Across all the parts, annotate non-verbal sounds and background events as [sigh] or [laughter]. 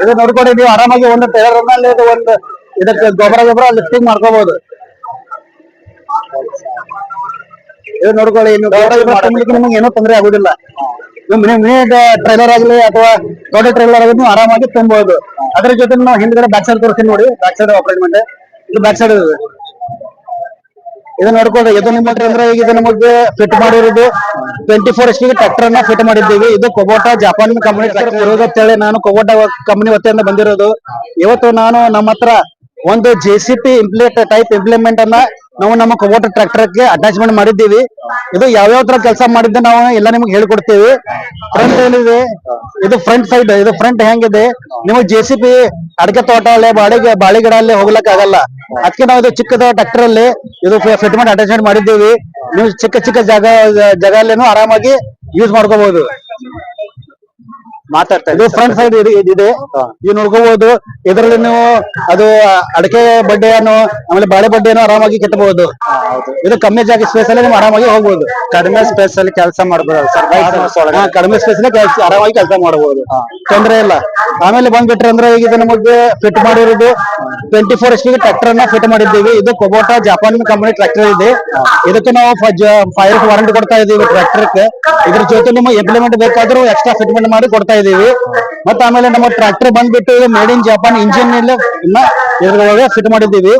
ಇದು ನೀವು ಆರಾಮಾಗಿ ಒಂದು ಟೈಲರ್ ಇದು ಒಂದು ಇದಕ್ಕೆ ಗೊಬ್ಬರ ಗೊಬ್ಬರ ಲಿಫ್ಟಿಂಗ್ ಮಾಡ್ಕೋಬಹುದು ಇದು ನೋಡ್ಕೊಳ್ಳಿ ನಿಮ್ಗೆ ಏನೂ ತೊಂದರೆ ಆಗುದಿಲ್ಲ. ಮಿನಿ ಟ್ರೈಲರ್ ಆಗಲಿ ಅಥವಾ ದೊಡ್ಡ ಟ್ರೈಲರ್ ಆಗಲಿ ಆರಾಮಾಗಿ ತುಂಬಬಹುದು ಅದ್ರ ಜೊತೆ ನಾವು ಹಿಂದ್ಗಡೆ ಬ್ಯಾಕ್ ಸೈಡ್ ತೋರಿಸ್ತೀನಿ ನೋಡಿ ಬ್ಯಾಕ್ ಸೈಡ್ ಅಪಾರ್ಟ್ಮೆಂಟ್ ಇದು ಬ್ಯಾಕ್ ಸೈಡ್ ಇದೆ ಇದು ನೋಡ್ಕೊಂಡ್ರೆ ಇದು ನಿಮ್ಮ ಹತ್ರ ಅಂದ್ರೆ ಈಗ ಇದು ನಮಗೆ ಫಿಟ್ ಮಾಡಿರೋದು ಟ್ವೆಂಟಿ ಫೋರ್ ಎಚ್ ಟ್ರಾಕ್ಟರ್ ಅನ್ನ ಫಿಟ್ ಮಾಡಿದ್ದೀವಿ. ಇದು ಕೊಬೋಟ ಜಪಾನ್ ಕಂಪನಿ ಟ್ರ್ಯಾಕ್ಟರ್ ಅಂತೇಳಿ ನಾನು ಕೊಬೋಟಾ ಕಂಪನಿ ವತಿಯಿಂದ ಬಂದಿರೋದು. ಇವತ್ತು ನಾನು ನಮ್ಮ ಹತ್ರ ಒಂದು ಜೆ ಸಿ ಟೈಪ್ ಇಂಪ್ಲಿಮೆಂಟ್ ಅನ್ನ ನಾವು ನಮ್ಮ ಕಬೋಟ ಟ್ರ್ಯಾಕ್ಟರ್ಗೆ ಅಟ್ಯಾಚ್ಮೆಂಟ್ ಮಾಡಿದ್ದೀವಿ. ಇದು ಯಾವ್ಯಾವ ತರ ಕೆಲಸ ಮಾಡಿದ್ದೆ ನಾವು ಎಲ್ಲ ನಿಮ್ಗೆ ಹೇಳ್ಕೊಡ್ತೀವಿ. ಫ್ರಂಟ್ ಏನಿದೆ? ಇದು ಫ್ರಂಟ್ ಸೈಡ್ ಇದು ಫ್ರಂಟ್ ಹೆಂಗಿದೆ ನಿಮಗೆ ಜೆ ಸಿ ಪಿ ಅಡಿಕೆ ತೋಟ ಅಲ್ಲೇ ಬಾಳಿಗೆ ಬಾಳಿ ಗಿಡ ಅಲ್ಲಿ ಹೋಗ್ಲಕ್ ಆಗಲ್ಲ ಅದಕ್ಕೆ ನಾವು ಇದು ಚಿಕ್ಕದ ಟ್ರ್ಯಾಕ್ಟರ್ ಅಲ್ಲಿ ಇದು ಫಿಟ್ಮೆಂಟ್ ಅಟ್ಯಾಚ್ಮೆಂಟ್ ಮಾಡಿದ್ದೀವಿ. ನೀವು ಚಿಕ್ಕ ಚಿಕ್ಕ ಜಾಗ ಜಾಗ ಅಲ್ಲೇನು ಆರಾಮಾಗಿ ಯೂಸ್ ಮಾಡ್ಕೋಬಹುದು. ಮಾತಾಡ್ತಾ ಇದು ಫ್ರಂಟ್ ಸೈಡ್ ಇದೆ ನೀವು ನೋಡ್ಕೋಬಹುದು ಇದರಲ್ಲಿ ನೀವು ಅದು ಅಡಿಕೆ ಬಡ್ಡೆಯನ್ನು ಆಮೇಲೆ ಬಾಳೆ ಬಡ್ಡೆಯನ್ನು ಆರಾಮಾಗಿ ಕೆತ್ತಬಹುದು. ಇದು ಕಮ್ಮಿ ಜಾಗ ಸ್ಪೇಸ್ ಅಲ್ಲಿ ನೀವು ಆರಾಮಾಗಿ ಹೋಗ್ಬೋದು. ಕಡಿಮೆ ಸ್ಪೇಸ್ ಅಲ್ಲಿ ಕೆಲಸ ಮಾಡಬಹುದು ಸರ್? ಕಡಿಮೆ ಸ್ಪೇಸ್ ಆರಾಮಾಗಿ ಕೆಲಸ ಮಾಡಬಹುದು ತೊಂದರೆ ಇಲ್ಲ. ಆಮೇಲೆ ಬಂದ್ಬಿಟ್ರೆ ಅಂದ್ರೆ ಈಗ ಇದು ನಮಗೆ ಫಿಟ್ ಮಾಡಿರೋದು ಟ್ವೆಂಟಿ ಫೋರ್ ಎಚ್ ಟ್ರಾಕ್ಟರ್ ಅನ್ನ ಫಿಟ್ ಮಾಡಿದ್ದೀವಿ. ಇದು ಕೊಬೋಟಾ ಜಪಾನ್ ಕಂಪನಿ ಟ್ರಾಕ್ಟರ್ ಇದೆ. ಇದಕ್ಕೆ ನಾವು ಫೈರ್ ವಾರಂಟಿ ಕೊಡ್ತಾ ಇದೀವಿ ಟ್ರ್ಯಾಕ್ಟರ್ ಇದ್ರ ಜೊತೆ ನಿಮ್ಮ ಇಂಪ್ಲಿಮೆಂಟ್ ಬೇಕಾದ್ರೂ ಎಕ್ಸ್ಟ್ರಾ ಫಿಟ್ಮೆಂಟ್ ಮಾಡಿ ಕೊಡ್ತಾ ಇದೀವಿ. ಮತ್ತೆ ಆಮೇಲೆ ನಮ್ಮ ಟ್ರಾಕ್ಟರ್ ಬಂದ್ಬಿಟ್ಟು ಮೇಡ್ ಇನ್ ಜಪಾನ್ ಇಂಜಿನ್ ಇನ್ನ ಇದ್ರೊಳಗೆ ಫಿಟ್ ಮಾಡಿದ್ದೀವಿ.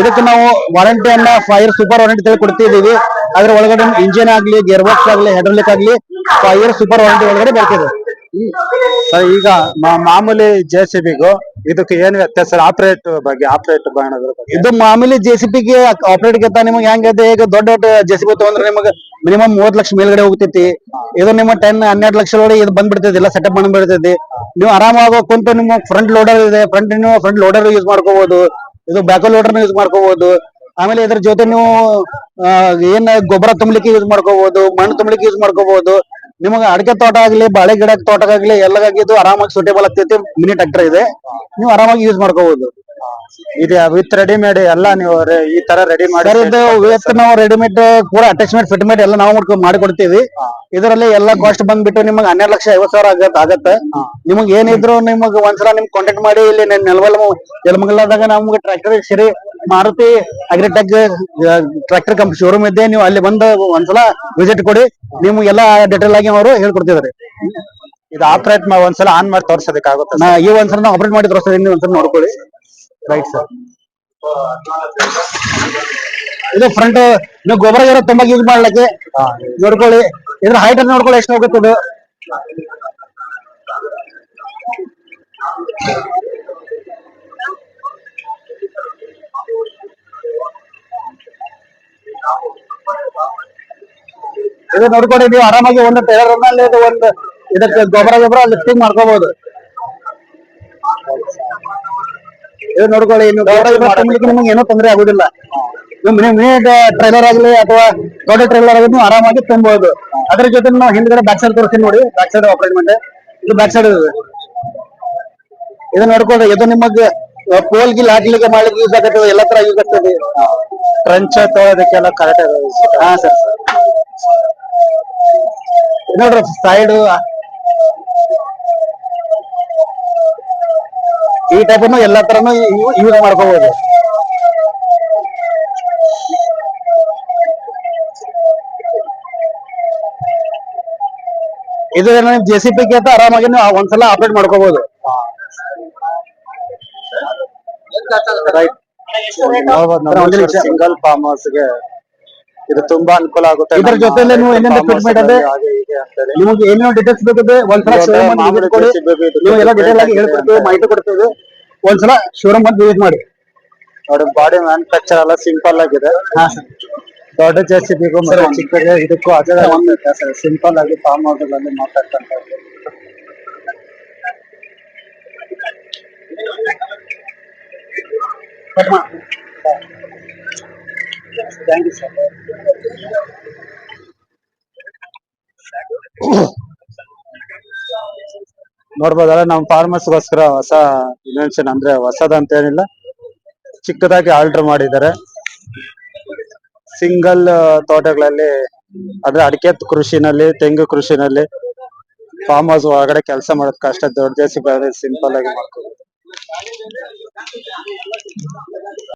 ಇದಕ್ಕೆ ನಾವು ವಾರಂಟಿಯನ್ನ ಫೈರ್ ಸೂಪರ್ ವಾರಂಟಿ ತಗೊಂಡು ಕೊಡ್ತಿದೀವಿ ಅದ್ರ ಒಳಗಡೆ ಇಂಜಿನ್ ಆಗ್ಲಿ ಗೇರ್ ಬಾಕ್ಸ್ ಆಗ್ಲಿ ಹೆಡ್ರಲಿಕ್ ಆಗ್ಲಿ ಫೈರ್ ಸೂಪರ್ ವಾರಂಟಿ ಒಳಗಡೆ ಬರ್ತಿದೆ. ಸರ್, ಈಗ ಮಾಮೂಲಿ ಜೆ ಸಿ ಬಿಗೂ ಇದಕ್ಕೆ ಏನ್ ವ್ಯತ್ಯಾಸ ಆಪರೇಟ್ ಬಗ್ಗೆ ಆಪರೇಟ್ ಬಗ್ಗೆ? ಇದು ಮಾಮೂಲಿ ಜೆಸಿಪಿಗೆ ಆಪರೇಟ್ ಗೆತ್ತ ನಿಮಗೆ ಹೆಂಗೈತೆ ಈಗ ದೊಡ್ಡ ದೊಡ್ಡ ಜೆಸಿಬಿ ತಗೊಂಡ್ರೆ ನಿಮಗೆ ಮಿನಿಮಮ್ ಮೂವತ್ ಲಕ್ಷ ಮೇಲ್ಗಡೆ ಹೋಗ್ತೈತಿ. ಇದು ನಿಮ್ಮ ಟೆನ್ ಹನ್ನೆರಡು ಲಕ್ಷ ಒಳಗೆ ಇದು ಬಂದ್ಬಿಡ್ತೈತಿ, ಎಲ್ಲ ಸೆಟಪ್ ಬಂದ್ಬಿಡ್ತೈತಿ. ನೀವು ಆರಾಮಾಗಿ ಕುಂತು ನಿಮ್ಮ ಫ್ರಂಟ್ ಲೋಡರ್ ಇದೆ. ಫ್ರಂಟ್ ನೀವು ಫ್ರಂಟ್ ಲೋಡರ್ ಯೂಸ್ ಮಾಡ್ಕೋಬಹುದು ಇದು ಬ್ಯಾಕ್ ಲೋಡರ್ ಯೂಸ್ ಮಾಡ್ಕೋಬಹುದು ಆಮೇಲೆ ಇದ್ರ ಜೊತೆ ನೀವು ಏನ್ ಗೊಬ್ಬರ ತುಂಬಲಿಕ್ಕೆ ಯೂಸ್ ಮಾಡ್ಕೋಬಹುದು ಮಣ್ಣು ತುಂಬಲಿಕ್ಕೆ ಯೂಸ್ ಮಾಡ್ಕೋಬಹುದು ನಿಮಗೆ ಅಡಿಕೆ ತೋಟ ಆಗ್ಲಿ, ಬಾಳೆ ಗಿಡ ತೋಟಕ್ಕಾಗ್ಲಿ ಎಲ್ಲಗಾಗಿ ಇದು ಆರಾಮಾಗಿ ಸೂಟೇಬಲ್ ಆಗ್ತೈತಿ. ಮಿನಿ ಟ್ರ್ಯಾಕ್ಟರ್ ಇದೆ. ನೀವು ಆರಾಮಾಗಿ ಯೂಸ್ ಮಾಡ್ಕೋಬಹುದು ಇದು ವಿತ್ ರೆಡಿಮೇಡ್ ಎಲ್ಲ ನೀವು ಈ ತರ ರೆಡಿ ಮಾಡಿ ಸರ್ ಇದು ನಾವು ರೆಡಿಮೇಡ್ ಪೂರ ಅಟ್ಯಾಚ್ಮೆಂಟ್ ಫಿಟ್ಮೆಂಟ್ ಎಲ್ಲ ನಾವು ಮಾಡ್ಕೊ- ಮಾಡಿಕೊಡ್ತೀವಿ ಇದರಲ್ಲಿ ಎಲ್ಲ ಕಾಸ್ಟ್ ಬಂದ್ಬಿಟ್ಟು ನಿಮಗೆ ಹನ್ನೆರಡು ಲಕ್ಷ ಐವತ್ ಸಾವಿರ ಆಗತ್ ಆಗತ್ತೆ. ನಿಮಗೆ ಏನಿದ್ರು ನಿಮಗೆ ಒಂದ್ಸಲ ನಿಮ್ಗೆ ಕಾಂಟ್ಯಾಕ್ಟ್ ಮಾಡಿ ಇಲ್ಲಿ ನೆಲವಲ್ಲ ಯಲಮಂಗಲದಾಗ ನಮ್ಗೆ tractor Siri Maruti Agritech tractor ಕಂಪ್ showroom ಇದೆ ನೀವು ಅಲ್ಲಿ ಬಂದು ಒಂದ್ಸಲ ವಿಸಿಟ್ ಕೊಡಿ. ನಿಮ್ಗೆ ಎಲ್ಲ ಡಿಟೇಲ್ ಆಗಿ ಅವರು ಹೇಳ್ಕೊಡ್ತಿದ್ದಾರೆ. ಇದು ಆಪರೇಟ್ ಒಂದ್ಸಲ ಆನ್ ಮಾಡಿ ತೋರ್ಸೋದಕ್ಕಾಗುತ್ತೆ ನಾ ಈ ಒಂದ್ಸಲ ನಾವು ಆಪರೇಟ್ ಮಾಡಿ ತೋರಿಸ್ತೀನಿ ನೀವು ಒಂದ್ಸಲ ನೋಡ್ಕೊಳ್ಳಿ. ರೈಟ್ ಸರ್ [laughs] ಇದು ಫ್ರಂಟ್ ನೀವು ಗೊಬ್ಬರ ಗಿರ ತುಂಬಾ ಯೂಸ್ ಮಾಡ್ಲಿಕ್ಕೆ ನೋಡ್ಕೊಳ್ಳಿ. ಇದ್ರ ಹೈಟ್ ನೋಡ್ಕೊಳ್ಳಿ ಎಷ್ಟು ಹೋಗುತ್ತೆ ಇದು? ಇದು ನೋಡ್ಕೊಳ್ಳಿ ನೀವು ಆರಾಮಾಗಿ ಒಂದು ಟೈಲರ್ ಒಂದು ಇದಕ್ಕೆ ಗೊಬ್ಬರ ಗೊಬ್ಬರ ಲಿಫ್ಟಿಂಗ್ ಮಾಡ್ಕೋಬಹುದು ಇದು ನೋಡ್ಕೊಳ್ಳಿ ನಿಮಗೆ ಏನೂ ತೊಂದರೆ ಆಗುದಿಲ್ಲ. ಮಿನಿ ಟ್ರೈಲರ್ ಆಗಲಿ ಅಥವಾ ದೊಡ್ಡ ಟ್ರೈಲರ್ ಆಗಲಿ ನೀವು ಆರಾಮಾಗಿ ತುಂಬಬಹುದು ಅದ್ರ ಜೊತೆ ನಾವು ಹಿಂದ್ಗಡೆ ಬ್ಯಾಕ್ ಸೈಡ್ ತೋರಿಸ್ತೀನಿ ನೋಡಿ. ಬ್ಯಾಕ್ ಸೈಡ್ ಅಪಾಯಿಂಟ್ಮೆಂಟ್ ಇದು ಬ್ಯಾಕ್ ಸೈಡ್ ಇದೆ. ಇದು ನೋಡ್ಕೊಳ್ಳಿ ಇದು ನಿಮಗೆ ಪೋಲ್ ಗಿಲ್ ಹಾಕ್ಲಿಕ್ಕೆ ಮಾಡ್ಲಿಕ್ಕೆ ಯೂಸ್ ಆಗತ್ತೆ ಎಲ್ಲ ತರ ಯೂಸ್ ಆಗ್ತದೆ. ಟ್ರಂಚ್ ತೊಗೊಳೋದಕ್ಕೆಲ್ಲ ಕರೆಕ್ಟ್ ಹಾ ಸರ್ ನೋಡ್ರಿ ಸೈಡ್ ಈ ಟೈಪ್ ಎಲ್ಲಾ ತರನು ಯೂಸ್ ಮಾಡ್ಕೋಬಹುದು ಇದು ಜೆ ಸಿ ಪಿ ಅಂತ ಆರಾಮಾಗಿ ನೀವು ಒಂದ್ಸಲ ಆಪರೇಟ್ ಮಾಡ್ಕೋಬಹುದು. ಸಿಂಗಲ್ ಫಾರ್ಮ್ಗೆ ಇದು ತುಂಬಾ ಅನುಕೂಲ ಆಗುತ್ತೆ. ಇದ್ರ ಜೊತೆ ಜೊತೆಲೆ ನೀವು ಏನೇನು ಟ್ರೀಟ್ಮೆಂಟ್ house ನಿಮಗೆ ಏನೇನು ಡೀಟೇಲ್ಸ್ ಬೇಕಿದೆ ಒಂದ್ಸಲ ಶಿವರಾಮ್ ಮಾಮೂಲಿ ಕೊಡಿ. ನೀವು ಎಲ್ಲ ಡೀಟೇಲ್ ಆಗಿ ಹೇಳ್ಕೊಡ್ತೀವಿ ಮಾಹಿತಿ ಕೊಡ್ತೀವಿ. ಒಂದ್ಸಲ ಶೋರೂಮ್ ಬಂದು ವಿಸಿಟ್ ಮಾಡಿ. ನೋಡಿ ಬಾಡಿ ಮ್ಯಾನುಫ್ಯಾಕ್ಚರ್ ಎಲ್ಲ ಸಿಂಪಲ್ ಆಗಿದೆ. ದೊಡ್ಡ ಜಾಸ್ತಿ ಬಿಗೂ ಮತ್ತೆ ಚಿಕ್ಕಗೆ ಇದಕ್ಕೂ ಅದೇ ಒಂದು ವ್ಯತ್ಯಾಸ ಸಿಂಪಲ್ ಆಗಿ ಫಾರ್ಮ್ ಹೌಸ್ ಅಲ್ಲಿ ಇದ್ದೀವಿ. ಥ್ಯಾಂಕ್ ಯು ಸರ್ ನೋಡ್ಬೋದಲ್ಲ ಫಾರ್ಮರ್ಸ್ ಫಾರ್ಮರ್ಸ್ಗೋಸ್ಕರ ಹೊಸ ಇನ್ವೆನ್ಷನ್ ಅಂದ್ರೆ ಹೊಸದಂತ ಏನಿಲ್ಲ ಚಿಕ್ಕದಾಗಿ ಆಲ್ಟರ್ ಮಾಡಿದ್ದಾರೆ. ಸಿಂಗಲ್ ತೋಟಗಳಲ್ಲಿ, ಅಂದ್ರೆ ಅಡಿಕೆ ಕೃಷಿನಲ್ಲಿ, ತೆಂಗು ಕೃಷಿನಲ್ಲಿ ಫಾರ್ಮ್ ಹೌಸ್ ಒಳಗಡೆ ಕೆಲಸ ಮಾಡೋದ್ ಕಷ್ಟ, ದೊಡ್ಡ ಸಿಂಪಲ್ ಆಗಿ ಮಾಡ್ಕೋಬಹುದು